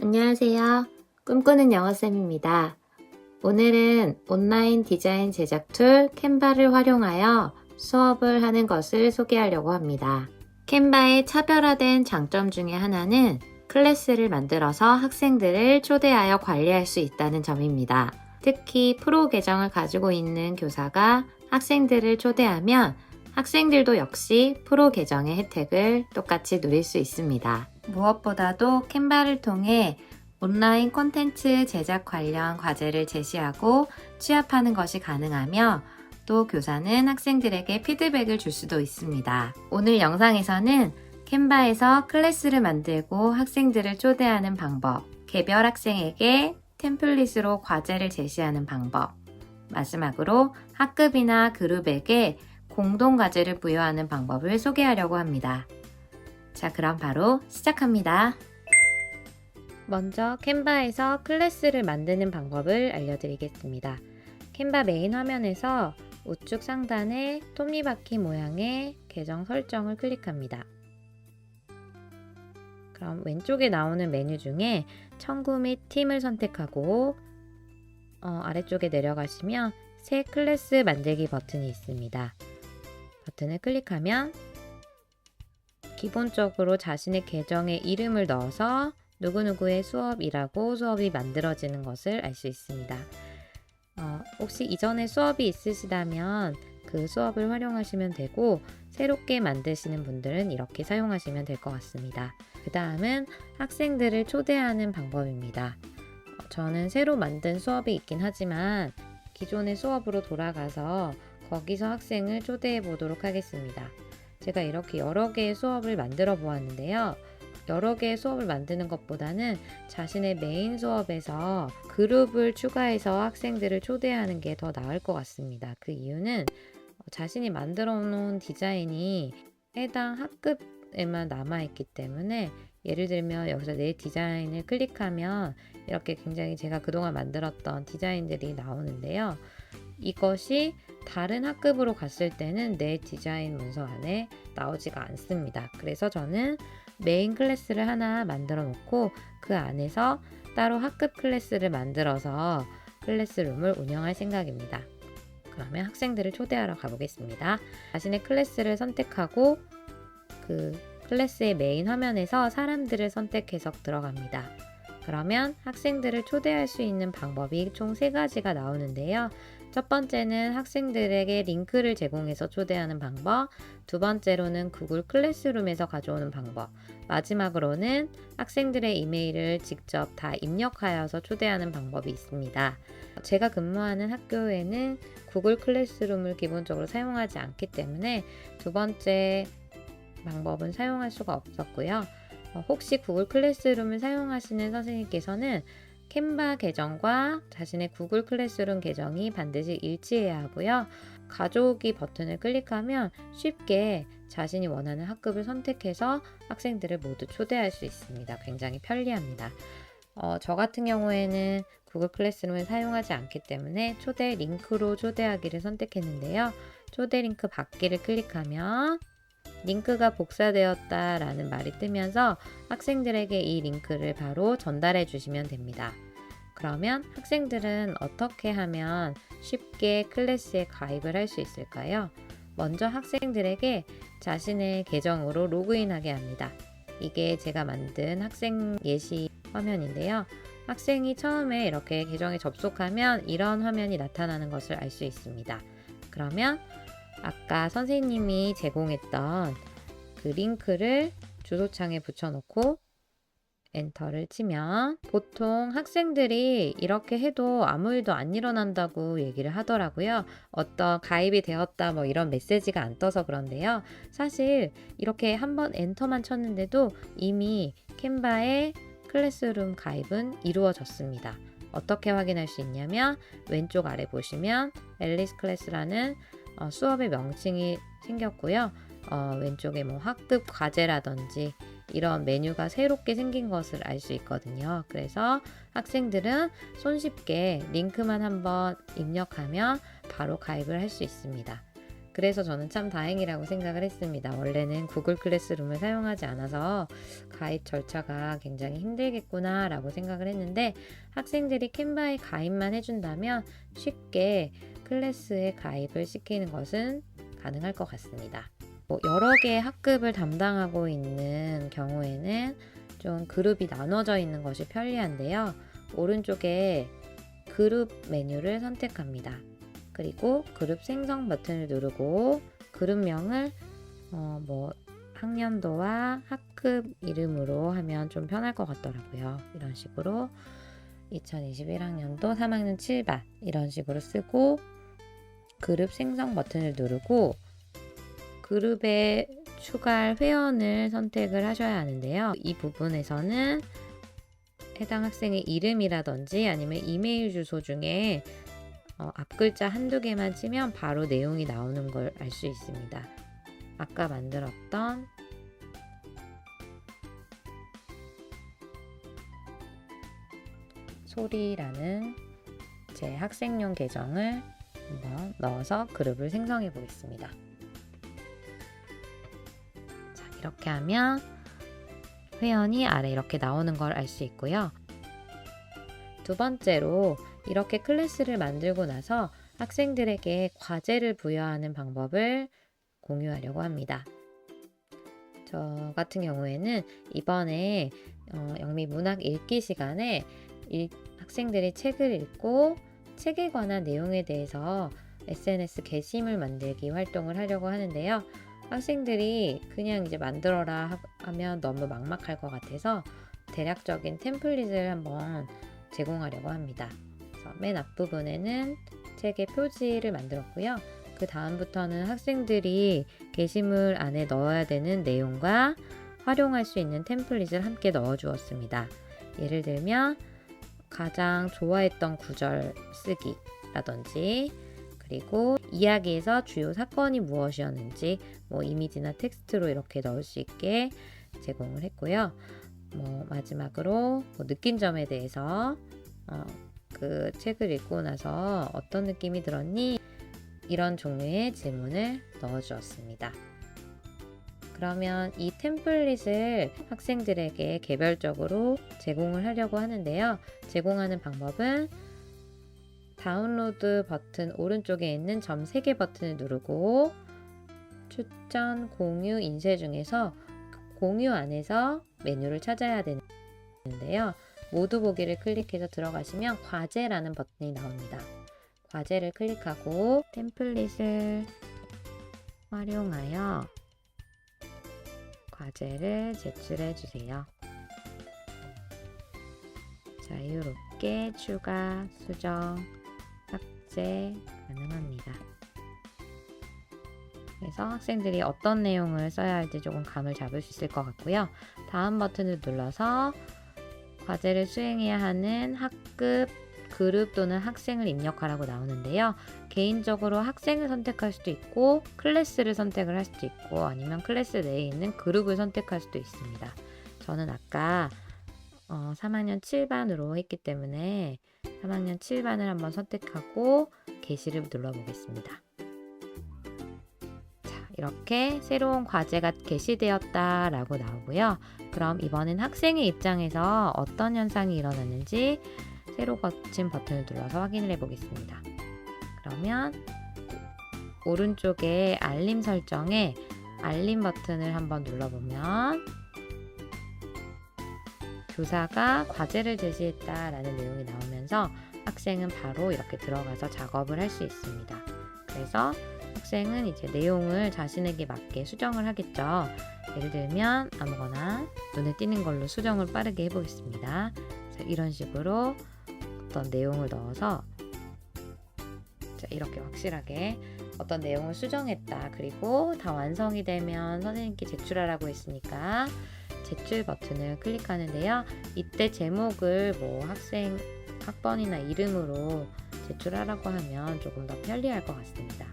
안녕하세요. 꿈꾸는 영어쌤입니다. 오늘은 온라인 디자인 제작 툴 캔바를 활용하여 수업을 하는 것을 소개하려고 합니다. 캔바의 차별화된 장점 중에 하나는 클래스를 만들어서 학생들을 초대하여 관리할 수 있다는 점입니다. 특히 프로 계정을 가지고 있는 교사가 학생들을 초대하면 학생들도 역시 프로 계정의 혜택을 똑같이 누릴 수 있습니다. 무엇보다도 캔바를 통해 온라인 콘텐츠 제작 관련 과제를 제시하고 취합하는 것이 가능하며 또 교사는 학생들에게 피드백을 줄 수도 있습니다. 오늘 영상에서는 캔바에서 클래스를 만들고 학생들을 초대하는 방법, 개별 학생에게 템플릿으로 과제를 제시하는 방법, 마지막으로 학급이나 그룹에게 공동 과제를 부여하는 방법을 소개하려고 합니다. 자, 그럼 바로 시작합니다. 먼저 캔바에서 클래스를 만드는 방법을 알려드리겠습니다. 캔바 메인 화면에서 우측 상단에 톱니바퀴 모양의 계정 설정을 클릭합니다. 그럼 왼쪽에 나오는 메뉴 중에 청구 및 팀을 선택하고 어, 아래쪽에 내려가시면 새 클래스 만들기 버튼이 있습니다. 버튼을 클릭하면 기본적으로 자신의 계정에 이름을 넣어서 누구누구의 수업이라고 수업이 만들어지는 것을 알 수 있습니다. 어, 혹시 이전에 수업이 있으시다면 그 수업을 활용하시면 되고 새롭게 만드시는 분들은 이렇게 사용하시면 될 것 같습니다. 그 다음은 학생들을 초대하는 방법입니다. 어, 저는 새로 만든 수업이 있긴 하지만 기존의 수업으로 돌아가서 거기서 학생을 초대해 보도록 하겠습니다. 제가 이렇게 여러 개의 수업을 만들어 보았는데요. 여러 개의 수업을 만드는 것보다는 자신의 메인 수업에서 그룹을 추가해서 학생들을 초대하는 게 더 나을 것 같습니다. 그 이유는 자신이 만들어 놓은 디자인이 해당 학급에만 남아있기 때문에 예를 들면 여기서 내 디자인을 클릭하면 이렇게 굉장히 제가 그동안 만들었던 디자인들이 나오는데요. 이것이 다른 학급으로 갔을 때는 내 디자인 문서 안에 나오지가 않습니다. 그래서 저는 메인 클래스를 하나 만들어 놓고 그 안에서 따로 학급 클래스를 만들어서 클래스룸을 운영할 생각입니다. 그러면 학생들을 초대하러 가보겠습니다. 자신의 클래스를 선택하고 그 클래스의 메인 화면에서 사람들을 선택해서 들어갑니다. 그러면 학생들을 초대할 수 있는 방법이 총세 가지가 나오는데요. 첫 번째는 학생들에게 링크를 제공해서 초대하는 방법, 두 번째로는 구글 클래스룸에서 가져오는 방법, 마지막으로는 학생들의 이메일을 직접 다 입력하여서 초대하는 방법이 있습니다. 제가 근무하는 학교에는 구글 클래스룸을 기본적으로 사용하지 않기 때문에 두 번째 방법은 사용할 수가 없었고요. 어, 혹시 구글 클래스룸을 사용하시는 선생님께서는 캔바 계정과 자신의 구글 클래스룸 계정이 반드시 일치해야 하고요. 가져오기 버튼을 클릭하면 쉽게 자신이 원하는 학급을 선택해서 학생들을 모두 초대할 수 있습니다. 굉장히 편리합니다. 어, 저 같은 경우에는 구글 클래스룸을 사용하지 않기 때문에 초대 링크로 초대하기를 선택했는데요. 초대 링크 받기를 클릭하면 링크가 복사되었다 라는 말이 뜨면서 학생들에게 이 링크를 바로 전달해 주시면 됩니다. 그러면 학생들은 어떻게 하면 쉽게 클래스에 가입을 할 수 있을까요? 먼저 학생들에게 자신의 계정으로 로그인하게 합니다. 이게 제가 만든 학생 예시 화면인데요. 학생이 처음에 이렇게 계정에 접속하면 이런 화면이 나타나는 것을 알 수 있습니다. 그러면 아까 선생님이 제공했던 그 링크를 주소창에 붙여놓고 엔터를 치면 보통 학생들이 이렇게 해도 아무 일도 안 일어난다고 얘기를 하더라고요. 어떤 가입이 되었다 뭐 이런 메시지가 안 떠서 그런데요. 사실 이렇게 한번 엔터만 쳤는데도 이미 캔바의 클래스룸 가입은 이루어졌습니다. 어떻게 확인할 수 있냐면 왼쪽 아래 보시면 앨리스 클래스라는 어, 수업의 명칭이 생겼고요. 어, 왼쪽에 뭐 학급 과제라든지 이런 메뉴가 새롭게 생긴 것을 알 수 있거든요. 그래서 학생들은 손쉽게 링크만 한번 입력하면 바로 가입을 할 수 있습니다. 그래서 저는 참 다행이라고 생각을 했습니다. 원래는 구글 클래스룸을 사용하지 않아서 가입 절차가 굉장히 힘들겠구나 라고 생각을 했는데 학생들이 캔바에 가입만 해준다면 쉽게 클래스에 가입을 시키는 것은 가능할 것 같습니다. 뭐 여러 개의 학급을 담당하고 있는 경우에는 좀 그룹이 나눠져 있는 것이 편리한데요. 오른쪽에 그룹 메뉴를 선택합니다. 그리고 그룹 생성 버튼을 누르고 그룹명을 어, 뭐 학년도와 학급 이름으로 하면 좀 편할 것 같더라고요. 이런 식으로 2021학년도 3학년 7반 이런 식으로 쓰고 그룹 생성 버튼을 누르고 그룹에 추가할 회원을 선택을 하셔야 하는데요. 이 부분에서는 해당 학생의 이름이라든지 아니면 이메일 주소 중에 어, 앞글자 한두 개만 치면 바로 내용이 나오는 걸 알 수 있습니다. 아까 만들었던 소리라는 제 학생용 계정을 한번 넣어서 그룹을 생성해 보겠습니다. 자, 이렇게 하면 회원이 아래 이렇게 나오는 걸 알 수 있고요. 두 번째로 이렇게 클래스를 만들고 나서 학생들에게 과제를 부여하는 방법을 공유하려고 합니다. 저 같은 경우에는 이번에 어, 영미 문학 읽기 시간에 일- 학생들이 책을 읽고 책에 관한 내용에 대해서 SNS 게시물 만들기 활동을 하려고 하는데요. 학생들이 그냥 이제 만들어라 하- 하면 너무 막막할 것 같아서 대략적인 템플릿을 한번 제공하려고 합니다. 맨 앞부분에는 책의 표지를 만들었고요. 그 다음부터는 학생들이 게시물 안에 넣어야 되는 내용과 활용할 수 있는 템플릿을 함께 넣어 주었습니다. 예를 들면 가장 좋아했던 구절 쓰기라든지 그리고 이야기에서 주요 사건이 무엇이었는지 뭐 이미지나 텍스트로 이렇게 넣을 수 있게 제공을 했고요. 뭐 마지막으로 뭐 느낀 점에 대해서 어, 그 책을 읽고 나서 어떤 느낌이 들었니? 이런 종류의 질문을 넣어 주었습니다. 그러면 이 템플릿을 학생들에게 개별적으로 제공을 하려고 하는데요. 제공하는 방법은 다운로드 버튼 오른쪽에 있는 점 3개 버튼을 누르고 추천, 공유, 인쇄 중에서 공유 안에서 메뉴를 찾아야 되는데요. 모두 보기를 클릭해서 들어가시면 과제라는 버튼이 나옵니다. 과제를 클릭하고 템플릿을 활용하여 과제를 제출해 주세요. 자유롭게 추가, 수정, 삭제 가능합니다. 그래서 학생들이 어떤 내용을 써야 할지 조금 감을 잡을 수 있을 것 같고요. 다음 버튼을 눌러서 과제를 수행해야 하는 학급, 그룹 또는 학생을 입력하라고 나오는데요. 개인적으로 학생을 선택할 수도 있고 클래스를 선택을 할 수도 있고 아니면 클래스 내에 있는 그룹을 선택할 수도 있습니다. 저는 아까 어, 3학년 7반으로 했기 때문에 3학년 7반을 한번 선택하고 게시를 눌러보겠습니다. 자, 이렇게 새로운 과제가 게시되었다 라고 나오고요. 그럼 이번엔 학생의 입장에서 어떤 현상이 일어났는지 새로 거친 버튼을 눌러서 확인을 해 보겠습니다. 그러면 오른쪽에 알림 설정에 알림 버튼을 한번 눌러보면 교사가 과제를 제시했다 라는 내용이 나오면서 학생은 바로 이렇게 들어가서 작업을 할 수 있습니다. 그래서 학생은 이제 내용을 자신에게 맞게 수정을 하겠죠. 예를 들면 아무거나 눈에 띄는 걸로 수정을 빠르게 해보겠습니다. 자, 이런 식으로 어떤 내용을 넣어서 자, 이렇게 확실하게 어떤 내용을 수정했다. 그리고 다 완성이 되면 선생님께 제출하라고 했으니까 제출 버튼을 클릭하는데요. 이때 제목을 뭐 학생 학번이나 이름으로 제출하라고 하면 조금 더 편리할 것 같습니다.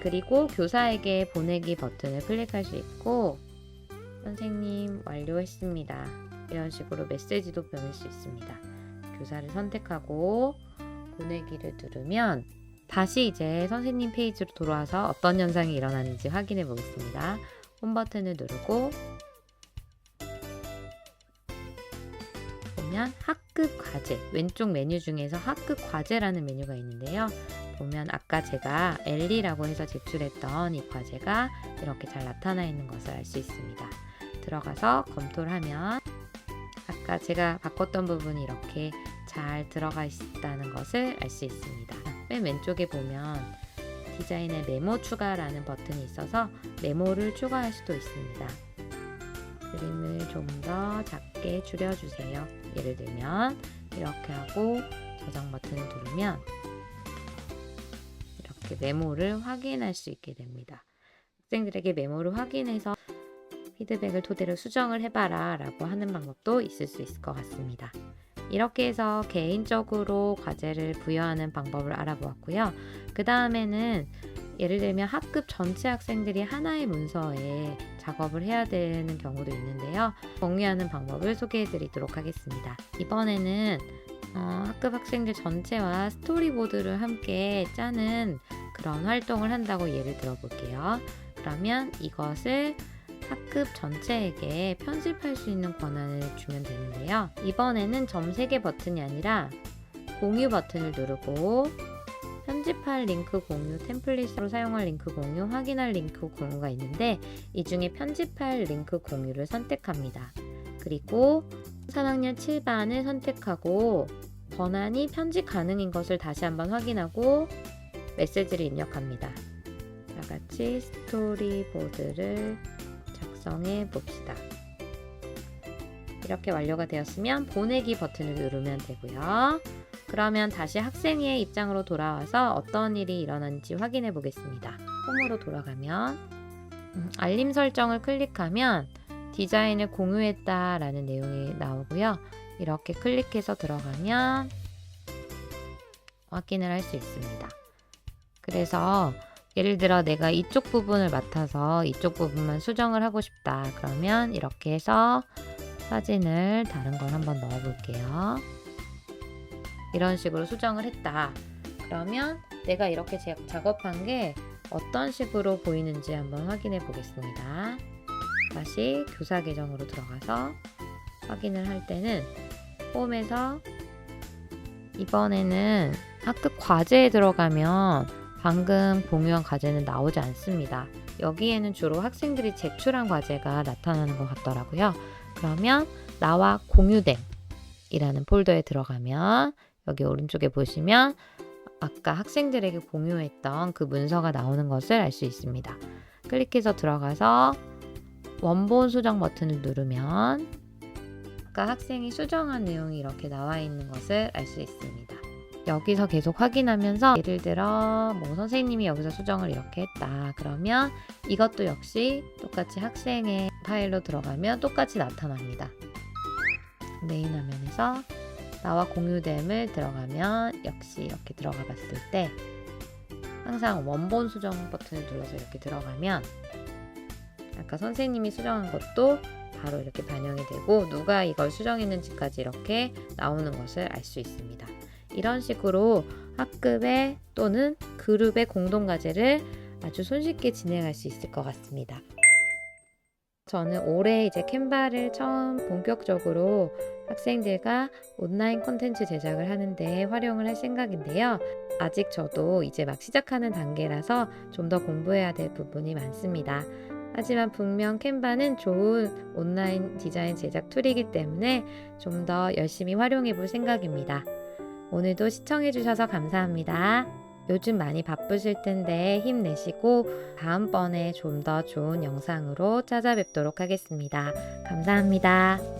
그리고 교사에게 보내기 버튼을 클릭할 수 있고 선생님 완료했습니다. 이런 식으로 메시지도 보낼 수 있습니다. 교사를 선택하고 보내기를 누르면 다시 이제 선생님 페이지로 돌아와서 어떤 현상이 일어나는지 확인해 보겠습니다. 홈 버튼을 누르고 보면 학급 과제 왼쪽 메뉴 중에서 학급 과제라는 메뉴가 있는데요. 보면 아까 제가 엘리라고 해서 제출했던 이 과제가 이렇게 잘 나타나 있는 것을 알 수 있습니다. 들어가서 검토를 하면 아까 제가 바꿨던 부분이 이렇게 잘 들어가 있다는 것을 알 수 있습니다. 맨 왼쪽에 보면 디자인에 메모 추가라는 버튼이 있어서 메모를 추가할 수도 있습니다. 그림을 좀 더 작게 줄여주세요. 예를 들면 이렇게 하고 저장 버튼을 누르면 이렇게 메모를 확인할 수 있게 됩니다. 학생들에게 메모를 확인해서 피드백을 토대로 수정을 해봐라 라고 하는 방법도 있을 수 있을 것 같습니다. 이렇게 해서 개인적으로 과제를 부여하는 방법을 알아보았고요. 그 다음에는 예를 들면 학급 전체 학생들이 하나의 문서에 작업을 해야 되는 경우도 있는데요. 공유하는 방법을 소개해 드리도록 하겠습니다. 이번에는 어, 학급 학생들 전체와 스토리보드를 함께 짜는 그런 활동을 한다고 예를 들어 볼게요. 그러면 이것을 학급 전체에게 편집할 수 있는 권한을 주면 되는데요. 이번에는 점 3개 버튼이 아니라 공유 버튼을 누르고 편집할 링크 공유, 템플릿으로 사용할 링크 공유, 확인할 링크 공유가 있는데 이 중에 편집할 링크 공유를 선택합니다. 그리고 3학년 7반을 선택하고 권한이 편집 가능인 것을 다시 한번 확인하고 메시지를 입력합니다. 다 같이 스토리보드를 작성해 봅시다. 이렇게 완료가 되었으면 보내기 버튼을 누르면 되고요. 그러면 다시 학생의 입장으로 돌아와서 어떤 일이 일어난지 확인해 보겠습니다. 홈으로 돌아가면 음, 알림 설정을 클릭하면 디자인을 공유했다 라는 내용이 나오고요. 이렇게 클릭해서 들어가면 확인을 할 수 있습니다. 그래서 예를 들어 내가 이쪽 부분을 맡아서 이쪽 부분만 수정을 하고 싶다. 그러면 이렇게 해서 사진을 다른 걸 한번 넣어 볼게요. 이런 식으로 수정을 했다. 그러면 내가 이렇게 제- 작업한 게 어떤 식으로 보이는지 한번 확인해 보겠습니다. 다시 교사 계정으로 들어가서 확인을 할 때는 홈에서 이번에는 학급 과제에 들어가면 방금 공유한 과제는 나오지 않습니다. 여기에는 주로 학생들이 제출한 과제가 나타나는 것 같더라고요. 그러면 나와 공유됨 이라는 폴더에 들어가면 여기 오른쪽에 보시면 아까 학생들에게 공유했던 그 문서가 나오는 것을 알 수 있습니다. 클릭해서 들어가서 원본 수정 버튼을 누르면 아까 학생이 수정한 내용이 이렇게 나와 있는 것을 알 수 있습니다. 여기서 계속 확인하면서 예를 들어 뭐 선생님이 여기서 수정을 이렇게 했다 그러면 이것도 역시 똑같이 학생의 파일로 들어가면 똑같이 나타납니다. 메인 화면에서 나와 공유됨을 들어가면 역시 이렇게 들어가 봤을 때 항상 원본 수정 버튼을 눌러서 이렇게 들어가면 아까 선생님이 수정한 것도 바로 이렇게 반영이 되고 누가 이걸 수정했는지까지 이렇게 나오는 것을 알 수 있습니다. 이런 식으로 학급의 또는 그룹의 공동 과제를 아주 손쉽게 진행할 수 있을 것 같습니다. 저는 올해 이제 캔바를 처음 본격적으로 학생들과 온라인 콘텐츠 제작을 하는데 활용을 할 생각인데요. 아직 저도 이제 막 시작하는 단계라서 좀 더 공부해야 될 부분이 많습니다. 하지만 분명 캔바는 좋은 온라인 디자인 제작 툴이기 때문에 좀 더 열심히 활용해 볼 생각입니다. 오늘도 시청해 주셔서 감사합니다. 요즘 많이 바쁘실 텐데 힘내시고 다음번에 좀 더 좋은 영상으로 찾아뵙도록 하겠습니다. 감사합니다.